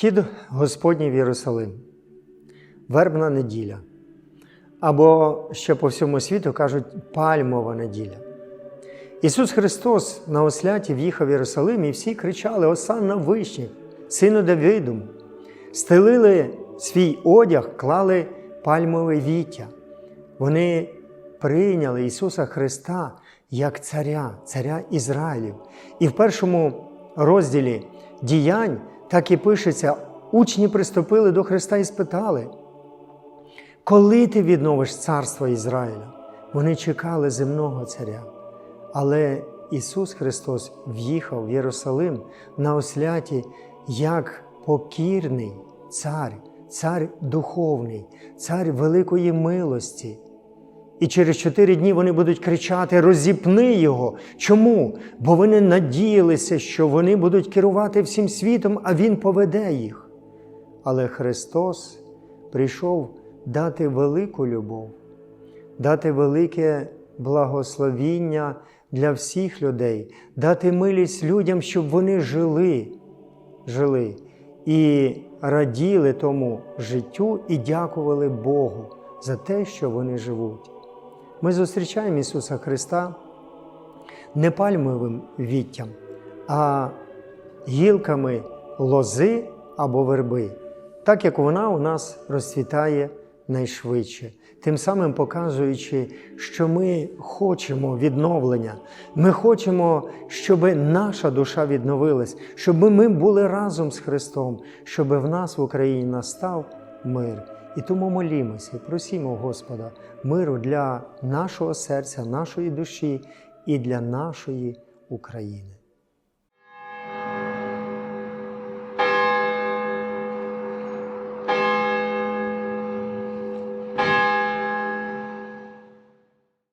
Вхід Господній в Єрусалим, вербна неділя. Або ще по всьому світу кажуть пальмова неділя. Ісус Христос на осляті в'їхав в Єрусалим, і всі кричали Осанна вишніх, сину Давидому. Стелили свій одяг, клали пальмове віття. Вони прийняли Ісуса Христа як царя, царя Ізраїлів. І в першому розділі діянь так і пишеться: учні приступили до Христа і спитали, коли ти відновиш царство Ізраїля? Вони чекали земного царя. Але Ісус Христос в'їхав в Єрусалим на осляті як покірний цар, цар духовний, цар великої милості. І через чотири дні вони будуть кричати: розіпни його. Чому? Бо вони надіялися, що вони будуть керувати всім світом, а Він поведе їх. Але Христос прийшов дати велику любов, дати велике благословіння для всіх людей, дати милість людям, щоб вони жили, жили і раділи тому життю і дякували Богу за те, що вони живуть. Ми зустрічаємо Ісуса Христа не пальмовим віттям, а гілками лози або верби, так як вона у нас розцвітає найшвидше, тим самим показуючи, що ми хочемо відновлення, ми хочемо, щоб наша душа відновилась, щоб ми були разом з Христом, щоб в нас в Україні настав мир. І тому молімося просімо Господа миру для нашого серця, нашої душі і для нашої України.